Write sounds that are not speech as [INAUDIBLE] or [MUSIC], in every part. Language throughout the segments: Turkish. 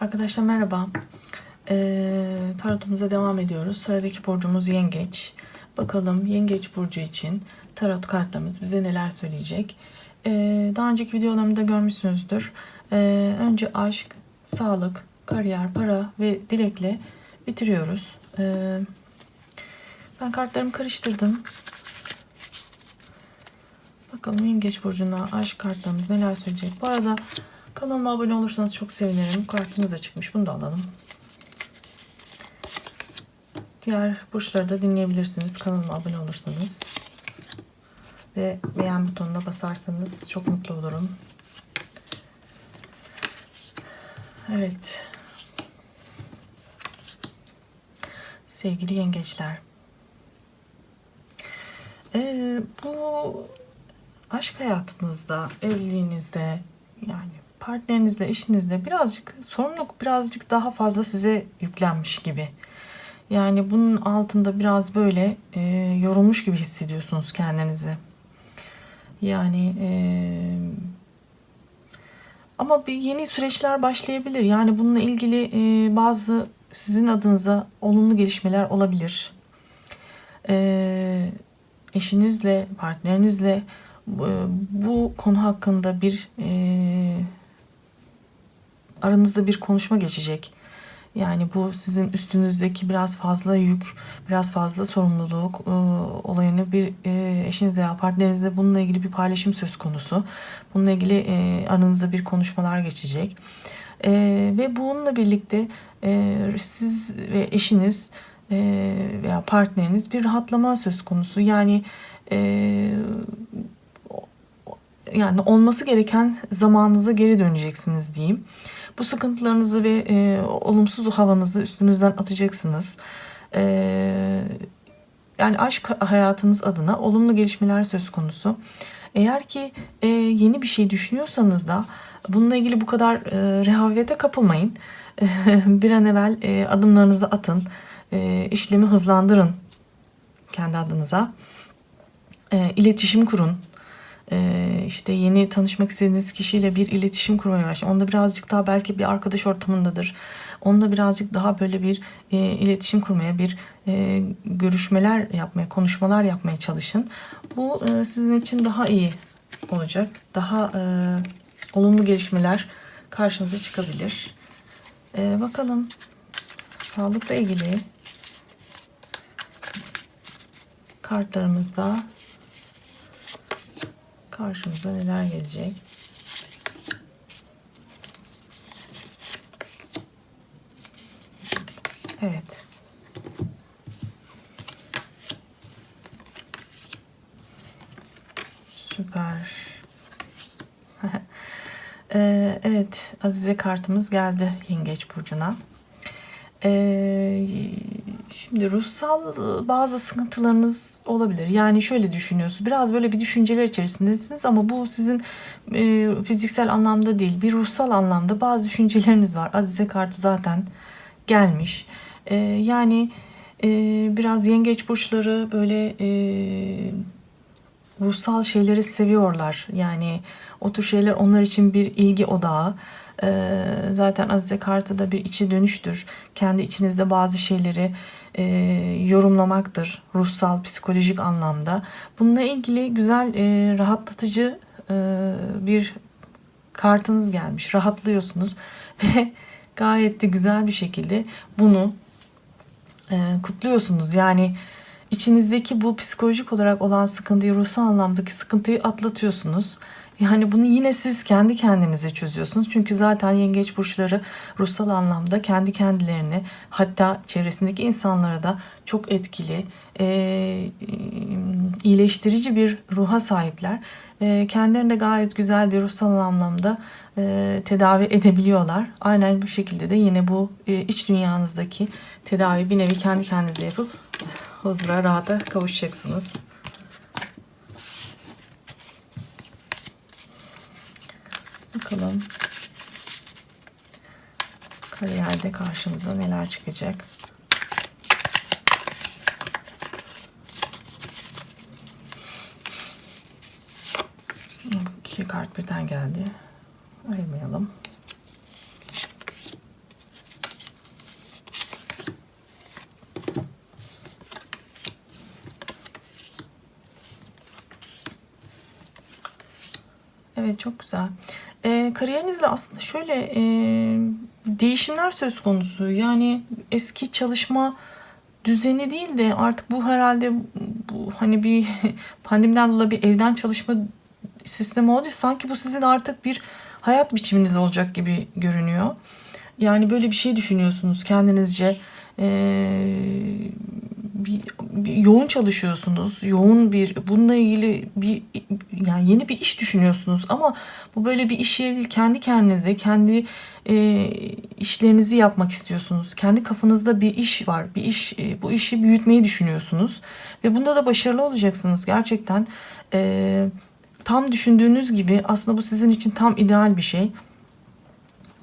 Arkadaşlar merhaba. Ee, tarotumuza devam ediyoruz. Sıradaki burcumuz Yengeç. Bakalım Yengeç burcu için tarot kartlarımız bize neler söyleyecek. Ee, daha önceki videolarımda görmüşsünüzdür. Ee, önce aşk, sağlık, kariyer, para ve dilekle bitiriyoruz. Ee, ben kartlarımı karıştırdım. Bakalım Yengeç burcuna aşk kartlarımız neler söyleyecek. Bu arada kanalıma abone olursanız çok sevinirim. Kartımız da çıkmış. Bunu da alalım. Diğer burçları da dinleyebilirsiniz. Kanalıma abone olursanız. Ve beğen butonuna basarsanız çok mutlu olurum. Evet. Sevgili yengeçler. Ee, bu aşk hayatınızda, evliliğinizde yani partnerinizle, eşinizle birazcık sorumluluk birazcık daha fazla size yüklenmiş gibi. Yani bunun altında biraz böyle e, yorulmuş gibi hissediyorsunuz kendinizi. Yani e, ama bir yeni süreçler başlayabilir. Yani bununla ilgili e, bazı sizin adınıza olumlu gelişmeler olabilir. E, eşinizle, partnerinizle bu, bu konu hakkında bir e, aranızda bir konuşma geçecek. Yani bu sizin üstünüzdeki biraz fazla yük, biraz fazla sorumluluk e, olayını bir e, eşinizle ya partnerinizle bununla ilgili bir paylaşım söz konusu. Bununla ilgili e, aranızda bir konuşmalar geçecek. E, ve bununla birlikte e, siz ve eşiniz e, veya partneriniz bir rahatlama söz konusu. Yani e, yani olması gereken zamanınıza geri döneceksiniz diyeyim. Bu sıkıntılarınızı ve e, olumsuz havanızı üstünüzden atacaksınız. E, yani aşk hayatınız adına olumlu gelişmeler söz konusu. Eğer ki e, yeni bir şey düşünüyorsanız da bununla ilgili bu kadar e, rehavete kapılmayın. [LAUGHS] bir an evvel e, adımlarınızı atın. E, işlemi hızlandırın kendi adınıza. E, iletişim kurun e, işte yeni tanışmak istediğiniz kişiyle bir iletişim kurmaya başlayın. Onda birazcık daha belki bir arkadaş ortamındadır. Onda birazcık daha böyle bir e, iletişim kurmaya, bir e, görüşmeler yapmaya, konuşmalar yapmaya çalışın. Bu e, sizin için daha iyi olacak. Daha e, olumlu gelişmeler karşınıza çıkabilir. E, bakalım sağlıkla ilgili kartlarımızda karşımıza neler gelecek? Evet. Süper. [LAUGHS] Ee, evet, Azize kartımız geldi Yengeç burcuna. Ee, şimdi ruhsal bazı sıkıntılarınız olabilir. Yani şöyle düşünüyorsunuz. Biraz böyle bir düşünceler içerisindesiniz ama bu sizin e, fiziksel anlamda değil, bir ruhsal anlamda bazı düşünceleriniz var. Azize kartı zaten gelmiş. Ee, yani e, biraz yengeç burçları böyle e, ruhsal şeyleri seviyorlar. Yani o tür şeyler onlar için bir ilgi odağı. Ee, zaten Azize kartı da bir içi dönüştür. Kendi içinizde bazı şeyleri e, yorumlamaktır. Ruhsal, psikolojik anlamda. Bununla ilgili güzel, e, rahatlatıcı e, bir kartınız gelmiş. Rahatlıyorsunuz [LAUGHS] ve gayet de güzel bir şekilde bunu e, kutluyorsunuz. Yani içinizdeki bu psikolojik olarak olan sıkıntıyı, ruhsal anlamdaki sıkıntıyı atlatıyorsunuz. Yani bunu yine siz kendi kendinize çözüyorsunuz. Çünkü zaten yengeç burçları ruhsal anlamda kendi kendilerini hatta çevresindeki insanlara da çok etkili, e, iyileştirici bir ruha sahipler. E, kendilerini de gayet güzel bir ruhsal anlamda e, tedavi edebiliyorlar. Aynen bu şekilde de yine bu e, iç dünyanızdaki tedavi bir nevi kendi kendinize yapıp huzura, rahata kavuşacaksınız. Bakalım kariyerde karşımıza neler çıkacak. İki kart birden geldi. Ayırmayalım. Evet çok güzel. Ee, kariyerinizle aslında şöyle e, değişimler söz konusu. Yani eski çalışma düzeni değil de artık bu herhalde bu hani bir [LAUGHS] pandemiden dolayı bir evden çalışma sistemi olacak. Sanki bu sizin artık bir hayat biçiminiz olacak gibi görünüyor. Yani böyle bir şey düşünüyorsunuz kendinizce. Ee, bir, bir yoğun çalışıyorsunuz. Yoğun bir bununla ilgili bir yani yeni bir iş düşünüyorsunuz ama bu böyle bir iş yeri değil. Kendi kendinize, kendi e, işlerinizi yapmak istiyorsunuz. Kendi kafanızda bir iş var. Bir iş e, bu işi büyütmeyi düşünüyorsunuz ve bunda da başarılı olacaksınız. Gerçekten e, tam düşündüğünüz gibi aslında bu sizin için tam ideal bir şey.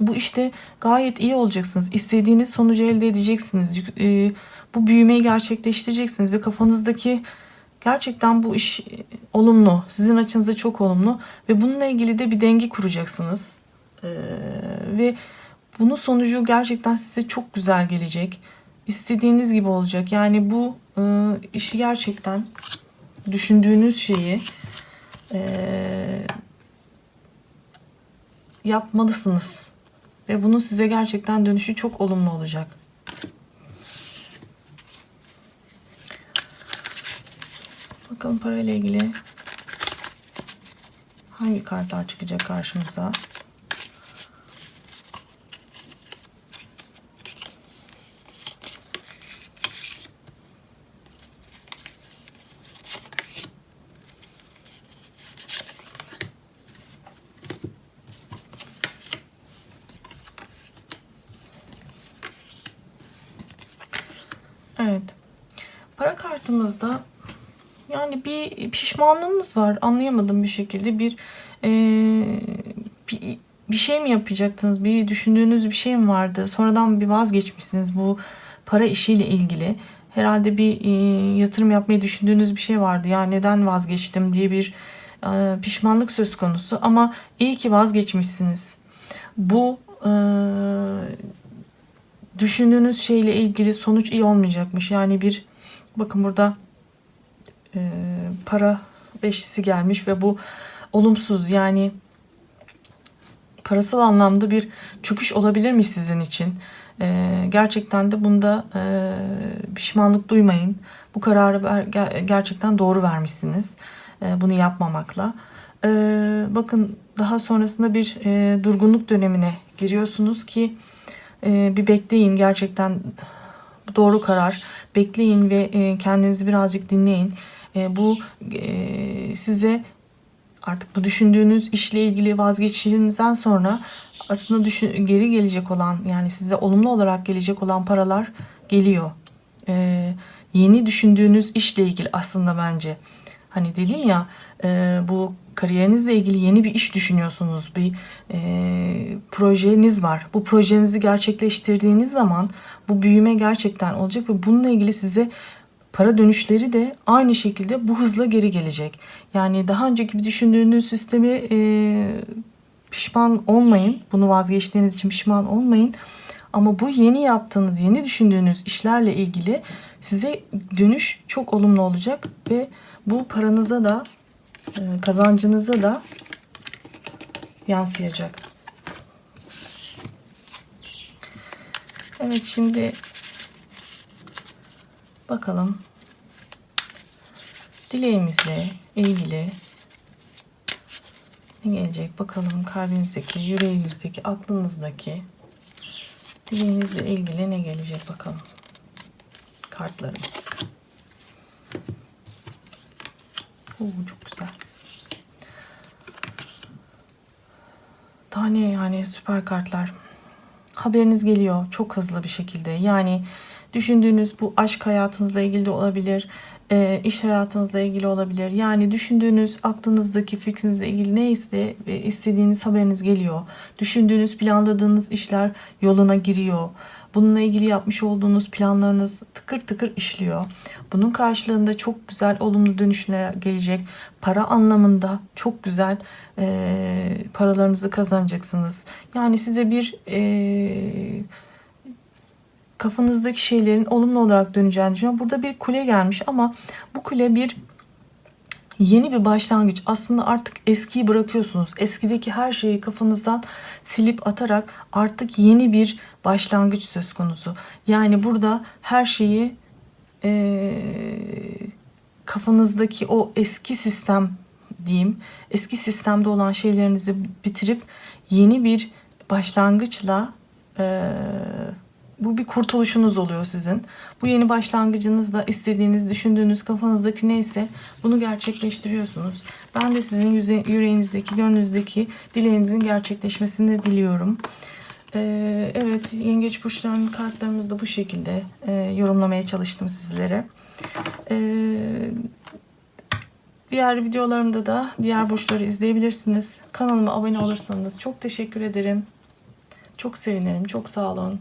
Bu işte gayet iyi olacaksınız. İstediğiniz sonucu elde edeceksiniz. Bu büyümeyi gerçekleştireceksiniz ve kafanızdaki gerçekten bu iş e, olumlu. Sizin açınızda çok olumlu ve bununla ilgili de bir denge kuracaksınız. Ee, ve bunun sonucu gerçekten size çok güzel gelecek. İstediğiniz gibi olacak. Yani bu e, işi gerçekten düşündüğünüz şeyi e, yapmalısınız. Ve bunun size gerçekten dönüşü çok olumlu olacak. Bakalım parayla ilgili hangi kartlar çıkacak karşımıza? Evet. Para kartımızda yani bir pişmanlığınız var. Anlayamadım bir şekilde bir eee, bir, bir şey mi yapacaktınız? Bir düşündüğünüz bir şey mi vardı? Sonradan bir vazgeçmişsiniz bu para işiyle ilgili. Herhalde bir eee, yatırım yapmayı düşündüğünüz bir şey vardı. Ya neden vazgeçtim diye bir eee, pişmanlık söz konusu. Ama iyi ki vazgeçmişsiniz. Bu eee, düşündüğünüz şeyle ilgili sonuç iyi olmayacakmış. Yani bir bakın burada e, para beşlisi gelmiş ve bu olumsuz yani parasal anlamda bir çöküş olabilir mi sizin için? E, gerçekten de bunda e, pişmanlık duymayın. Bu kararı ver- ger- gerçekten doğru vermişsiniz. E, bunu yapmamakla. E, bakın daha sonrasında bir e, durgunluk dönemine giriyorsunuz ki e, bir bekleyin gerçekten doğru karar. Bekleyin ve e, kendinizi birazcık dinleyin. E, bu e, size artık bu düşündüğünüz işle ilgili vazgeçişinizden sonra aslında düşün, geri gelecek olan yani size olumlu olarak gelecek olan paralar geliyor. E, yeni düşündüğünüz işle ilgili aslında bence. Hani dedim ya e, bu kariyerinizle ilgili yeni bir iş düşünüyorsunuz. Bir e, projeniz var. Bu projenizi gerçekleştirdiğiniz zaman bu büyüme gerçekten olacak ve bununla ilgili size para dönüşleri de aynı şekilde bu hızla geri gelecek. Yani daha önceki düşündüğünüz sistemi e, pişman olmayın. Bunu vazgeçtiğiniz için pişman olmayın. Ama bu yeni yaptığınız, yeni düşündüğünüz işlerle ilgili size dönüş çok olumlu olacak ve bu paranıza da e, kazancınıza da yansıyacak. Evet şimdi bakalım dileğimizle ilgili ne gelecek bakalım kalbinizdeki, yüreğinizdeki, aklınızdaki dileğinizle ilgili ne gelecek bakalım kartlarımız. Oo, çok güzel. Tane yani süper kartlar. Haberiniz geliyor çok hızlı bir şekilde. Yani düşündüğünüz bu aşk hayatınızla ilgili de olabilir. e, iş hayatınızla ilgili olabilir. Yani düşündüğünüz aklınızdaki fikrinizle ilgili neyse ve istediğiniz haberiniz geliyor. Düşündüğünüz planladığınız işler yoluna giriyor. Bununla ilgili yapmış olduğunuz planlarınız tıkır tıkır işliyor. Bunun karşılığında çok güzel olumlu dönüşler gelecek. Para anlamında çok güzel e, paralarınızı kazanacaksınız. Yani size bir e, kafanızdaki şeylerin olumlu olarak döneceğini düşünüyorum. Burada bir kule gelmiş ama bu kule bir yeni bir başlangıç. Aslında artık eskiyi bırakıyorsunuz. Eskideki her şeyi kafanızdan silip atarak artık yeni bir başlangıç söz konusu. Yani burada her şeyi eee, kafanızdaki o eski sistem diyeyim, eski sistemde olan şeylerinizi bitirip yeni bir başlangıçla eee, bu bir kurtuluşunuz oluyor sizin. Bu yeni başlangıcınızda istediğiniz, düşündüğünüz, kafanızdaki neyse bunu gerçekleştiriyorsunuz. Ben de sizin yüreğinizdeki, gönlünüzdeki dileğinizin gerçekleşmesini diliyorum. Ee, evet, yengeç burçlarının kartlarımızı da bu şekilde e, yorumlamaya çalıştım sizlere. Ee, diğer videolarımda da diğer burçları izleyebilirsiniz. Kanalıma abone olursanız çok teşekkür ederim. Çok sevinirim. Çok sağ olun.